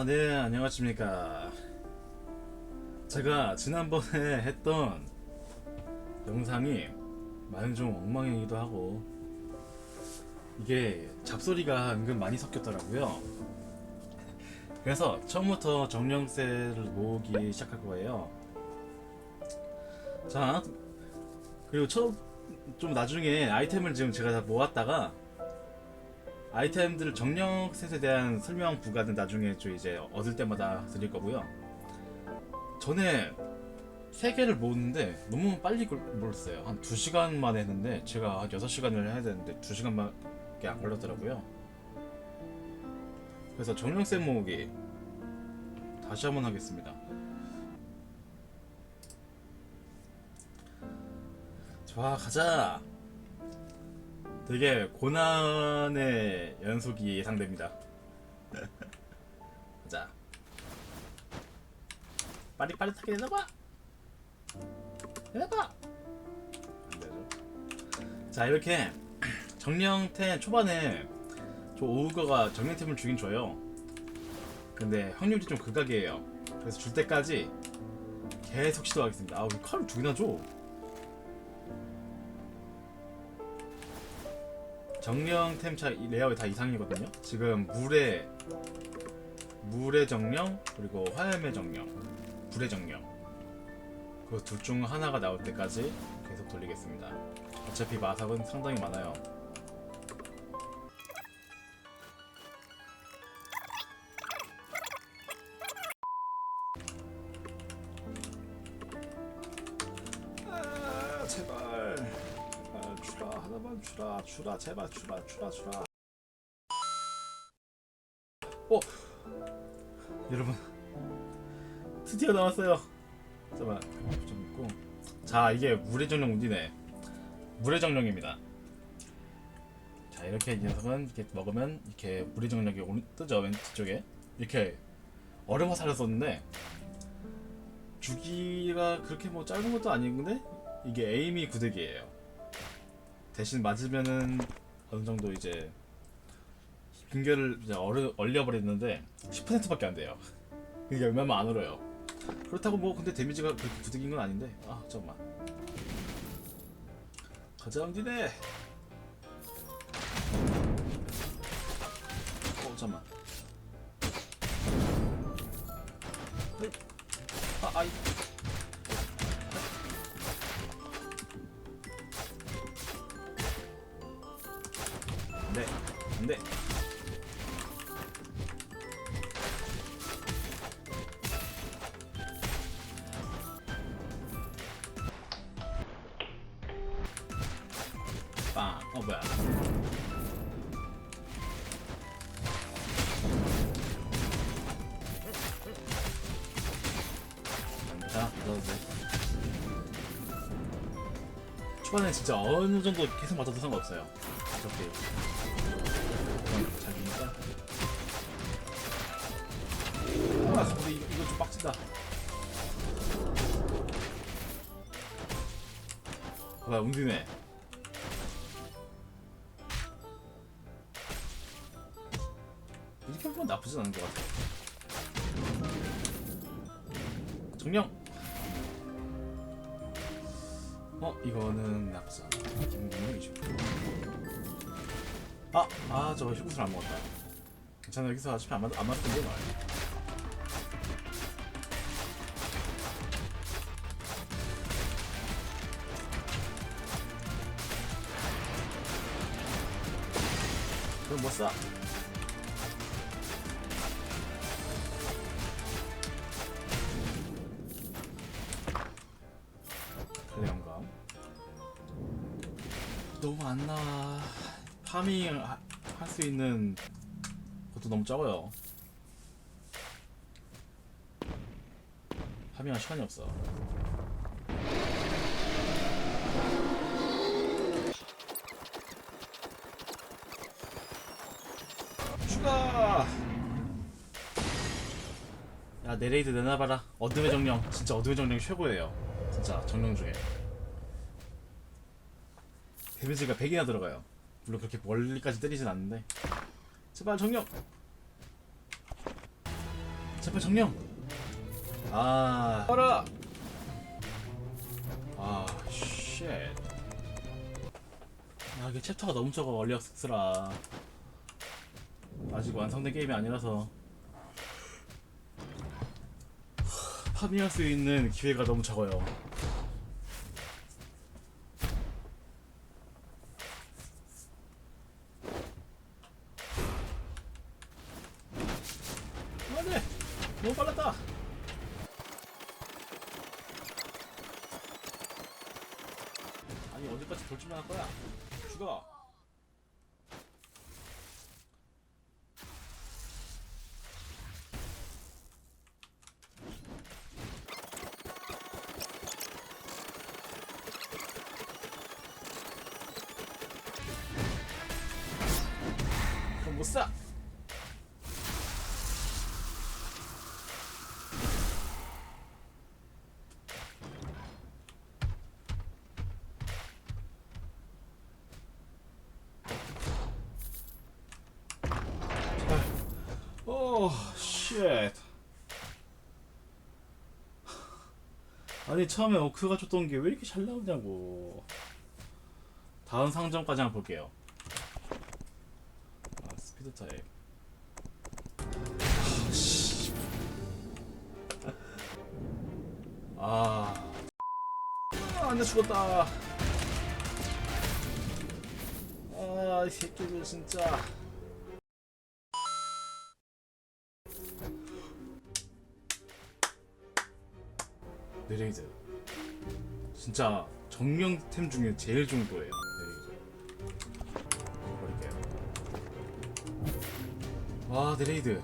아, 네, 안녕하십니까. 제가 지난번에 했던 영상이 많이 좀 엉망이기도 하고, 이게 잡소리가 은근 많이 섞였더라고요. 그래서 처음부터 정령세를 모으기 시작할 거예요. 자, 그리고 처음, 좀 나중에 아이템을 지금 제가 다 모았다가, 아이템들 정령셋에 대한 설명 부가는 나중에 좀 이제 얻을 때마다 드릴 거고요. 전에 세 개를 모았는데 너무 빨리 걸- 몰랐어요. 한 2시간 만에 했는데 제가 한 6시간을 해야 되는데 2시간밖에 안 걸렸더라고요. 그래서 정령셋 모으기 다시 한번 하겠습니다. 좋아 가자. 되게 고난의 연속이 예상됩니다. 자, 빠릿빠릿하게 내놔봐. 내놔봐. 안 되죠. 자 이렇게 정령템 초반에 저 오우거가 정령템을 주긴 줘요. 근데 확률이 좀 극악이에요. 그래서 줄 때까지 계속 시도하겠습니다. 아우 칼을 두 개나 줘. 정령 템차 레이아웃이 다 이상이거든요. 지금 물의 물의 정령 그리고 화염의 정령, 불의 정령 그 둘 중 하나가 나올 때까지 계속 돌리겠습니다. 어차피 마삭은 상당히 많아요. 아 제발 아, 주라 하나만 주라 주라 제발 주라 주라 주라. 어 여러분 드디어 나왔어요. 잠깐만 좀 있고. 자 이게 물의 정령 운디네. 물의 정령입니다. 자 이렇게 이 녀석은 이렇게 먹으면 이렇게 물의 정령이 오른 뜨죠 왼쪽에. 이렇게 얼음 화살을 썼는데 주기가 그렇게 뭐 짧은 것도 아닌데 이게 에임이 구득이에요. 대신 맞으면은 어느 정도 이제 빙결을 이제 얼어, 얼려버렸는데 10%밖에 안 돼요. 이게 얼마면 안 얼어요. 그렇다고 뭐 근데 데미지가 그렇게 구득인 건 아닌데 아 잠깐만 가자 엄디네 어 잠깐만 헐. 아 아이 안돼 빵어 뭐야. 자 넣어도 돼 초반에 진짜 어느 정도 계속 맞아도 상관없어요. 어차피 아 근데 이거, 이거 좀 빡친다. 봐봐 웅디네. 이렇게 보면 나쁘진 않은 것 같아. 정령! 어 이거는 나쁘지 않아. 김국이 아, 아, 저거 휴구술 안 먹었다. 괜찮아, 여기서 어차피 안, 맞, 안 맞을 텐데, 말. 그럼 못 쏴. 클레온감. 너무 안 나와. 파밍 할 수 있는 너무 적어요. 파밍할 시간이 없어. 추가. 야 내레이드 내놔봐라. 어둠의 정령. 진짜 어둠의 정령이 최고예요. 진짜 정령 중에. 데미지가 100이나 들어가요. 물론 그렇게 멀리까지 때리진 않는데 제발 정령 제발 정령. 아. 봐라. 아, 쉣. 아, 이게 챕터가 너무 적어 얼리 액세스라. 아직 완성된 게임이 아니라서 파밍할 수 있는 기회가 너무 적어요. 안돼, 너무 빨랐다. 아니 언제까지 돌진만 할 거야? 죽어. 쉣. 아니 처음에 오크가 줬던 게 왜 이렇게 잘 나오냐고. 다음 상점까지 한번 볼게요. 아, 스피드 타입. 아, 아, 안돼 죽었다. 아, 이 새끼들 진짜. 네레이즈 진짜 정령템 중에 제일 중도예요 네레이즈 버릴게요. 와 네레이드.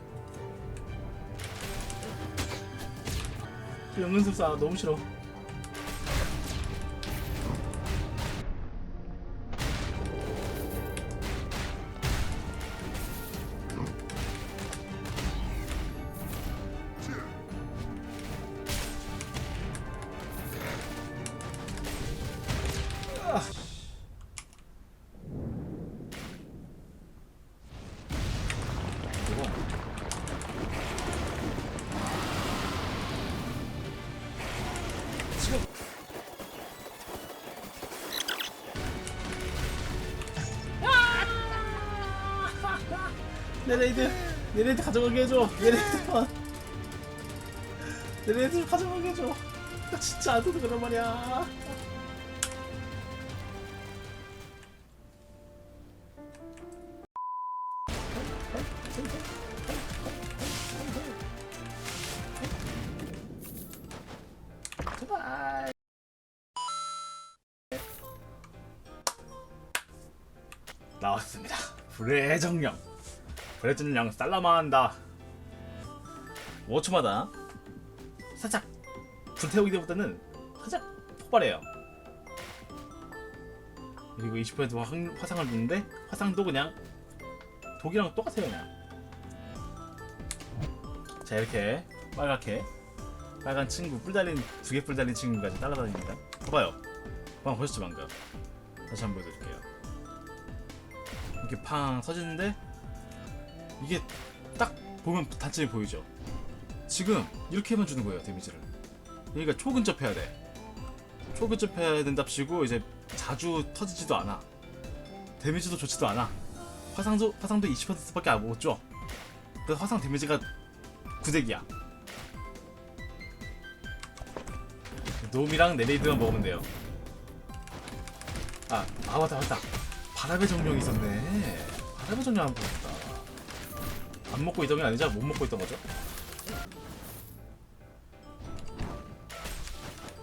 연근습사 너무 싫어 지금 네레이드. 네레이드 가져가게 해줘. 네레이드만 네레이드 가져가게 해줘. 나 진짜 안 돼도 그런 말이야 나왔습니다 불의 정령 불의 정령 살라마한다 5초마다 살짝 불태우기 때보다는 살짝 폭발해요 그리고 20% 화, 화상을 주는데 화상도 그냥 독이랑 똑같아요 그냥 자 이렇게 빨갛게 빨간 친구 뿔 달린 두 개 뿔 달린 친구까지 따라다닙니다. 봐봐요. 방금 보셨죠 방금? 다시 한번 보여드릴게요. 이렇게 팡 서지는데 이게 딱 보면 단점이 보이죠. 지금 이렇게만 주는 거예요 데미지를. 그러니까 초근접해야 돼. 초근접해야 된답시고 이제 자주 터지지도 않아. 데미지도 좋지도 않아. 화상도 화상도 20%밖에 못 줘. 그래서 화상 데미지가 구대기야. 놈이랑 네레이드만 먹으면 돼요. 아, 아 맞다 맞다. 바람의 정령이 있었네. 바람의 정령 한번 보겠다. 안 먹고 있던 게 아니죠? 못 먹고 있던 거죠?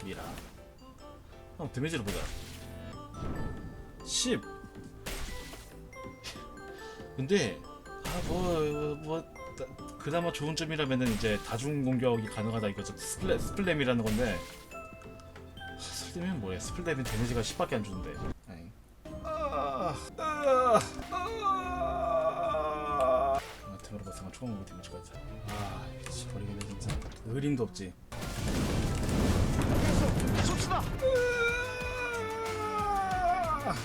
미라. 한번 데미지를 보자. 10. 근데 아뭐뭐 뭐, 나- 그나마 좋은 점이라면은 이제 다중 공격이 가능하다 이거죠. 스플레 스플램이라는 건데 스플램은 뭐야? 스플램은 데미지가 10밖에 안 주는데. 아, 아, 아. 들어가 상을 처음 보게 되는 것 같아. 아, 미치 버리겠네 진짜. 의림도 없지. 쏩시다. 아.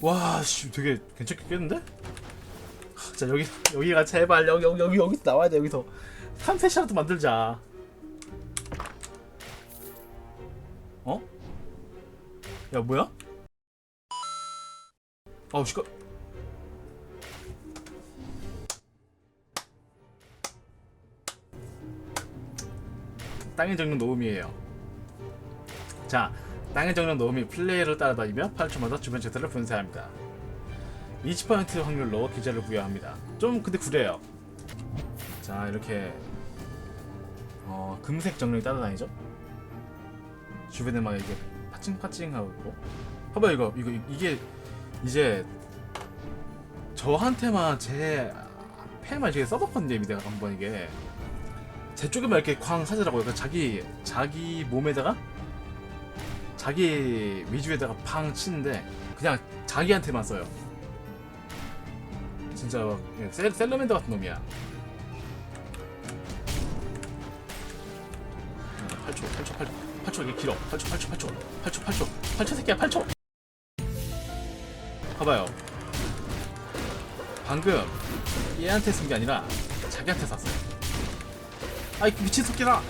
와, 씨, 되게 괜찮게 깼는데? 자 여기 여기가 제발 여기 여기 여기 여기 나와야 돼 여기서 탐색시라도 만들자. 어? 야 뭐야? 어, 아우 시끄. 땅의 정령 노음이에요. 자, 땅의 정령 노음이 플레이를 따라다니며 8초마다 주변 제태를 분쇄합니다. 20% 확률로 기자를 부여합니다. 좀 근데 구려요. 자, 이렇게 어, 금색 정령이 따라다니죠. 주변에 막 이게 파칭파칭하고 있고. 봐봐 이거 이거 이게 이제 저한테만 제 패만 이렇게 써봤거든요 내가 한번 이게 제 쪽에만 이렇게 쾅 사지라고요. 그러니까 자기 자기 몸에다가 자기 위주에다가 팡 치는데 그냥 자기한테만 써요. 진짜 예, 셀, 셀러맨더 같은 놈이야. 8초, 8초, 8초, 8초 이게 길어. 8초, 8초, 8초, 8초, 8초, 8초 새끼야, 8초. 봐봐요. 방금 얘한테 쓴 게 아니라 자기한테 쐈어요. 아이 그 미친 새끼다.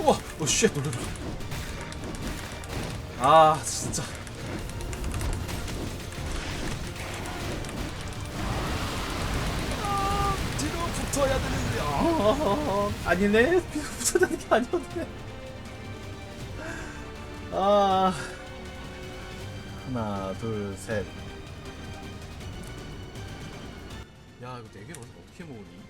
우와, 오 쉣, 놀래라. 아 진짜. 붙어야 되는데. 아, 아니네. 붙어야 되는 게 아니었네. 아. 하나, 둘, 셋. 야, 이거 네 개를 어떻게 모으니?